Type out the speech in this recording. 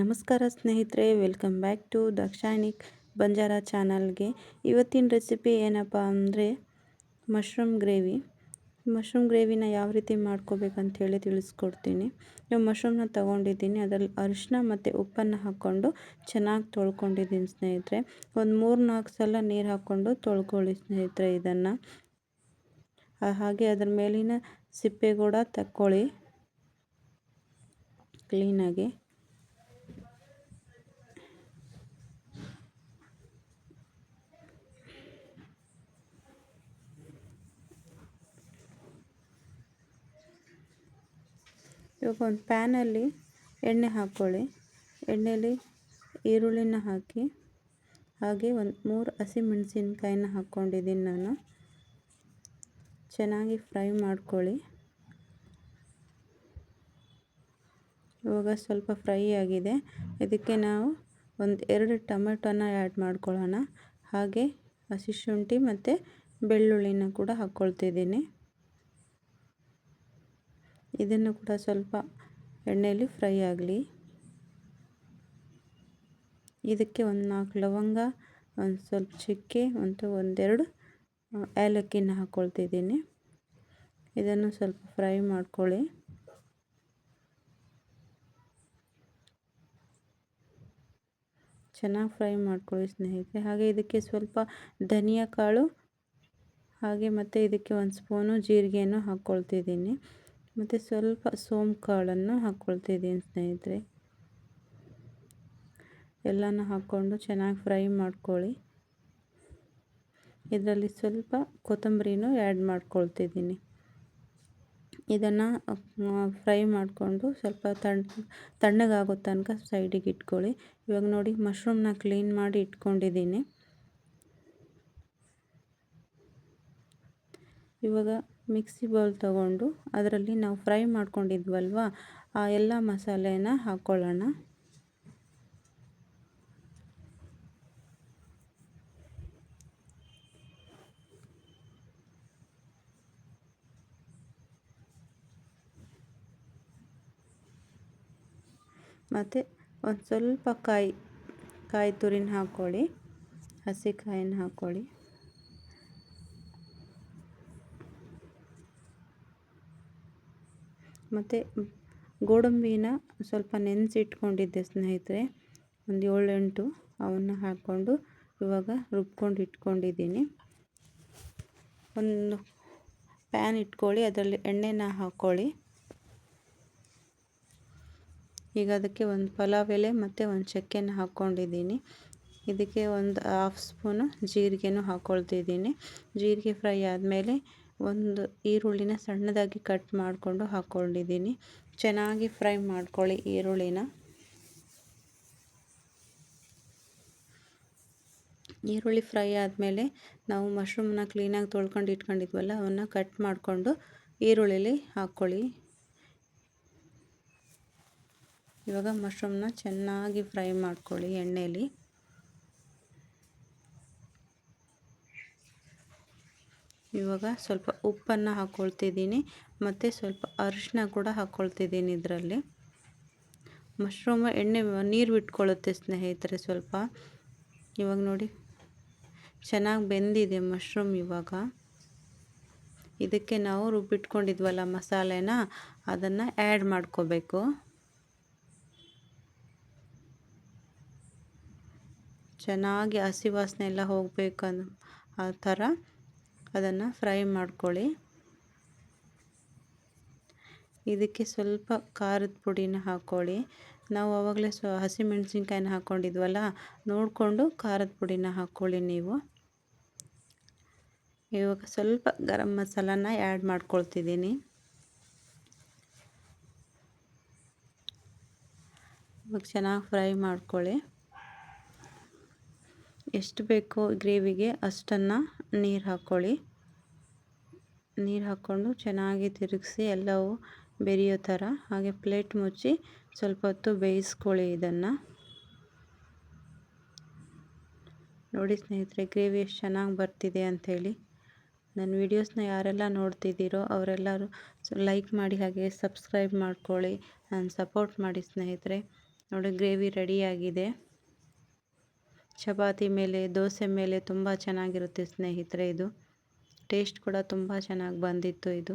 ನಮಸ್ಕಾರ ಸ್ನೇಹಿತರೆ, welcome back to ದಾಕ್ಷಾಯಣಿಕ್ ಬಂಜಾರ ಚಾನಲ್ಗೆ. ಇವತ್ತಿನ ರೆಸಿಪಿ ಏನಪ್ಪ ಅಂದರೆ ಮಶ್ರೂಮ್ ಗ್ರೇವಿ. ಮಶ್ರೂಮ್ ಗ್ರೇವಿನ ಯಾವ ರೀತಿ ಮಾಡ್ಕೋಬೇಕಂಥೇಳಿ ತಿಳಿಸ್ಕೊಡ್ತೀನಿ. ನೀವು ಮಶ್ರೂಮ್ನ ತೊಗೊಂಡಿದ್ದೀನಿ. ಅದರಲ್ಲಿ ಅರಿಶಿನ ಮತ್ತು ಉಪ್ಪನ್ನು ಹಾಕ್ಕೊಂಡು ಚೆನ್ನಾಗಿ ತೊಳ್ಕೊಂಡಿದ್ದೀನಿ ಸ್ನೇಹಿತರೆ. ಒಂದು ಮೂರು ನಾಲ್ಕು ಸಲ ನೀರು ಹಾಕ್ಕೊಂಡು ತೊಳ್ಕೊಳ್ಳಿ ಸ್ನೇಹಿತರೆ ಇದನ್ನು. ಹಾಗೆ ಅದರ ಮೇಲಿನ ಸಿಪ್ಪೆ ಕೂಡ ತಕ್ಕೊಳ್ಳಿ. ಕ್ಲೀನಾಗಿ. ಇವಾಗ ಒಂದು ಪ್ಯಾನಲ್ಲಿ ಎಣ್ಣೆ ಹಾಕ್ಕೊಳ್ಳಿ. ಎಣ್ಣೆಯಲ್ಲಿ ಈರುಳ್ಳಿನ ಹಾಕಿ, ಹಾಗೆ ಒಂದು ಮೂರು ಹಸಿಮೆಣಸಿನ್ಕಾಯಿನ ಹಾಕ್ಕೊಂಡಿದ್ದೀನಿ ನಾನು. ಚೆನ್ನಾಗಿ ಫ್ರೈ ಮಾಡ್ಕೊಳ್ಳಿ. ಇವಾಗ ಸ್ವಲ್ಪ ಫ್ರೈ ಆಗಿದೆ. ಇದಕ್ಕೆ ನಾವು ಒಂದು ಎರಡು ಟೊಮೆಟೊನ ಆ್ಯಡ್ ಮಾಡ್ಕೊಳ್ಳೋಣ. ಹಾಗೆ ಹಸಿ ಶುಂಠಿ ಮತ್ತು ಬೆಳ್ಳುಳ್ಳಿನ ಕೂಡ ಹಾಕ್ಕೊಳ್ತಿದ್ದೀನಿ. ಇದನ್ನು ಕೂಡ ಸ್ವಲ್ಪ ಎಣ್ಣೆಯಲ್ಲಿ ಫ್ರೈ ಆಗಲಿ. ಇದಕ್ಕೆ ಒಂದು ನಾಲ್ಕು ಲವಂಗ, ಒಂದು ಸ್ವಲ್ಪ ಚಕ್ಕೆ, ಮತ್ತು ಒಂದೆರಡು ಏಲಕ್ಕಿನ ಹಾಕ್ಕೊಳ್ತಿದ್ದೀನಿ ಇದನ್ನು ಸ್ವಲ್ಪ ಫ್ರೈ ಮಾಡ್ಕೊಳ್ಳಿ. ಚೆನ್ನಾಗಿ ಫ್ರೈ ಮಾಡ್ಕೊಳ್ಳಿ ಸ್ನೇಹಿತರೆ. ಹಾಗೆ ಇದಕ್ಕೆ ಸ್ವಲ್ಪ ಧನಿಯಾ ಕಾಳು, ಹಾಗೆ ಮತ್ತು ಇದಕ್ಕೆ ಒಂದು ಸ್ಪೂನು ಜೀರಿಗೆಯನ್ನು ಹಾಕ್ಕೊಳ್ತಿದ್ದೀನಿ ಮತ್ತು ಸ್ವಲ್ಪ ಸೋಂಪು ಕಾಳನ್ನು ಹಾಕ್ಕೊಳ್ತಿದ್ದೀನಿ ಸ್ನೇಹಿತರೆ. ಎಲ್ಲನೂ ಹಾಕ್ಕೊಂಡು ಚೆನ್ನಾಗಿ ಫ್ರೈ ಮಾಡ್ಕೊಳ್ಳಿ. ಇದರಲ್ಲಿ ಸ್ವಲ್ಪ ಕೊತ್ತಂಬರಿನೂ ಆ್ಯಡ್ ಮಾಡ್ಕೊಳ್ತಿದ್ದೀನಿ. ಇದನ್ನು ಫ್ರೈ ಮಾಡಿಕೊಂಡು ಸ್ವಲ್ಪ ತಣ್ಣ ತಣ್ಣಗಾಗೋ ತನಕ ಸೈಡಿಗೆ ಇಟ್ಕೊಳ್ಳಿ. ಇವಾಗ ನೋಡಿ ಮಶ್ರೂಮ್ನ ಕ್ಲೀನ್ ಮಾಡಿ ಇಟ್ಕೊಂಡಿದ್ದೀನಿ. ಇವಾಗ ಮಿಕ್ಸಿ ಬೌಲ್ ತೊಗೊಂಡು ಅದರಲ್ಲಿ ನಾವು ಫ್ರೈ ಮಾಡ್ಕೊಂಡಿದ್ವಲ್ವ, ಆ ಎಲ್ಲ ಮಸಾಲೆನ ಹಾಕ್ಕೊಳ್ಳೋಣ ಮತ್ತು ಒಂದು ಸ್ವಲ್ಪ ಕಾಯಿ ಕಾಯಿ ತುರಿನ ಹಾಕ್ಕೊಳ್ಳಿ ಹಸಿ ಕಾಯಿನ ಹಾಕ್ಕೊಳ್ಳಿ ಮತ್ತು ಗೋಡಂಬಿನ ಸ್ವಲ್ಪ ನೆನೆಸಿಟ್ಕೊಂಡಿದ್ದೆ ಸ್ನೇಹಿತರೆ, ಒಂದು ಏಳೆಂಟು ಅವನ್ನು ಹಾಕ್ಕೊಂಡು ಇವಾಗ ರುಬ್ಕೊಂಡು ಇಟ್ಕೊಂಡಿದ್ದೀನಿ. ಒಂದು ಪ್ಯಾನ್ ಇಟ್ಕೊಳ್ಳಿ, ಅದರಲ್ಲಿ ಎಣ್ಣೆನ ಹಾಕ್ಕೊಳ್ಳಿ ಈಗ ಅದಕ್ಕೆ ಒಂದು ಪಲಾವ್ ಎಲೆ ಮತ್ತು ಒಂದು ಚಕ್ಕೆನ ಹಾಕ್ಕೊಂಡಿದ್ದೀನಿ. ಇದಕ್ಕೆ ಒಂದು ಹಾಫ್ ಸ್ಪೂನು ಜೀರಿಗೆನೂ ಹಾಕ್ಕೊಳ್ತಿದ್ದೀನಿ ಜೀರಿಗೆ ಫ್ರೈ ಆದಮೇಲೆ ಒಂದು ಈರುಳ್ಳಿನ ಸಣ್ಣದಾಗಿ ಕಟ್ ಮಾಡಿಕೊಂಡು ಹಾಕ್ಕೊಂಡಿದ್ದೀನಿ. ಚೆನ್ನಾಗಿ ಫ್ರೈ ಮಾಡ್ಕೊಳ್ಳಿ ಈರುಳ್ಳಿನ. ಈರುಳ್ಳಿ ಫ್ರೈ ಆದಮೇಲೆ ನಾವು ಮಶ್ರೂಮನ್ನ ಕ್ಲೀನಾಗಿ ತೊಳ್ಕೊಂಡು ಇಟ್ಕೊಂಡಿದ್ವಲ್ಲ, ಅವನ್ನ ಕಟ್ ಮಾಡಿಕೊಂಡು ಈರುಳ್ಳಿಲಿ ಹಾಕ್ಕೊಳ್ಳಿ. ಇವಾಗ ಮಶ್ರೂಮ್ನ ಚೆನ್ನಾಗಿ ಫ್ರೈ ಮಾಡ್ಕೊಳ್ಳಿ ಎಣ್ಣೆಯಲ್ಲಿ ಇವಾಗ ಸ್ವಲ್ಪ ಉಪ್ಪನ್ನು ಹಾಕ್ಕೊಳ್ತಿದ್ದೀನಿ ಮತ್ತು ಸ್ವಲ್ಪ ಅರಿಶಿನ ಕೂಡ ಹಾಕ್ಕೊಳ್ತಿದ್ದೀನಿ ಇದರಲ್ಲಿ. ಮಶ್ರೂಮ್ ಎಣ್ಣೆ ನೀರು ಬಿಟ್ಕೊಳ್ಳುತ್ತೆ ಸ್ನೇಹಿತರೆ ಸ್ವಲ್ಪ. ಇವಾಗ ನೋಡಿ, ಚೆನ್ನಾಗಿ ಬೆಂದಿದೆ ಮಶ್ರೂಮ್ ಇವಾಗ. ಇದಕ್ಕೆ ನಾವು ರುಬ್ಬಿಟ್ಕೊಂಡಿದ್ವಲ್ಲ ಮಸಾಲೆನ, ಅದನ್ನು ಆ್ಯಡ್ ಮಾಡ್ಕೋಬೇಕು. ಚೆನ್ನಾಗಿ ಹಸಿ ವಾಸನೆ ಎಲ್ಲ ಹೋಗಬೇಕು ಆ ಥರ. ಅದನ್ನು ಫ್ರೈ ಮಾಡ್ಕೊಳ್ಳಿ. ಇದಕ್ಕೆ ಸ್ವಲ್ಪ ಖಾರದ ಪುಡಿನ ಹಾಕ್ಕೊಳ್ಳಿ ನಾವು ಆವಾಗಲೇ ಸ್ವ ಹಸಿಮೆಣ್ಸಿನ್ಕಾಯಿನ ಹಾಕ್ಕೊಂಡಿದ್ವಲ್ಲ, ನೋಡಿಕೊಂಡು ಖಾರದ ಪುಡಿನ ಹಾಕ್ಕೊಳ್ಳಿ ನೀವು. ಇವಾಗ ಸ್ವಲ್ಪ ಗರಂ ಮಸಾಲಾನ ಆ್ಯಡ್ ಮಾಡ್ಕೊಳ್ತಿದ್ದೀನಿ. ಇವಾಗ ಚೆನ್ನಾಗಿ ಫ್ರೈ ಮಾಡ್ಕೊಳ್ಳಿ. ಎಷ್ಟು ಬೇಕೋ ಗ್ರೇವಿಗೆ ಅಷ್ಟನ್ನು ನೀರು ಹಾಕ್ಕೊಳ್ಳಿ ನೀರು ಹಾಕ್ಕೊಂಡು ಚೆನ್ನಾಗಿ ತಿರುಗಿಸಿ ಎಲ್ಲವೂ ಬೆರೆಯೋ ಥರ, ಹಾಗೆ ಪ್ಲೇಟ್ ಮುಚ್ಚಿ ಸ್ವಲ್ಪ ಹೊತ್ತು ಬೇಯಿಸ್ಕೊಳ್ಳಿ ಇದನ್ನು. ನೋಡಿ ಸ್ನೇಹಿತರೆ, ಗ್ರೇವಿ ಎಷ್ಟು ಚೆನ್ನಾಗಿ ಬರ್ತಿದೆ ಅಂಥೇಳಿ. ನನ್ನ ವೀಡಿಯೋಸ್ನ ಯಾರೆಲ್ಲ ನೋಡ್ತಿದ್ದೀರೋ ಅವರೆಲ್ಲರೂ ಲೈಕ್ ಮಾಡಿ, ಹಾಗೆ ಸಬ್ಸ್ಕ್ರೈಬ್ ಮಾಡ್ಕೊಳ್ಳಿ ನಾನು ಸಪೋರ್ಟ್ ಮಾಡಿ ಸ್ನೇಹಿತರೆ. ನೋಡಿ ಗ್ರೇವಿ ರೆಡಿಯಾಗಿದೆ. ಚಪಾತಿ ಮೇಲೆ, ದೋಸೆ ಮೇಲೆ ತುಂಬ ಚೆನ್ನಾಗಿರುತ್ತೆ ಸ್ನೇಹಿತರೆ ಇದು. ಟೇಸ್ಟ್ ಕೂಡ ತುಂಬ ಚೆನ್ನಾಗಿ ಬಂದಿತ್ತು ಇದು.